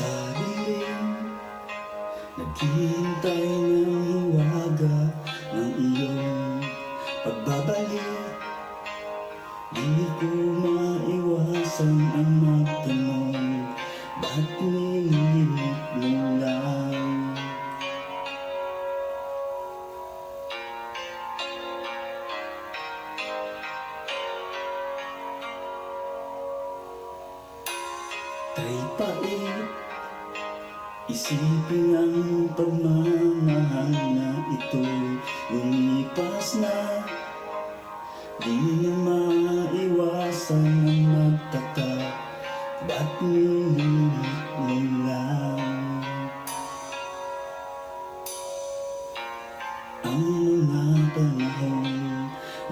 Sa dilim Naghihintay ng hiwaga ng iyong pagbabalik Di ko maiwasan ang magtanong Ba't nililit mo lang? Kay Isipin ang pagmamahal na ito Lumipas na. Di na maiwasan ang magtaka Ba't mo lang Ang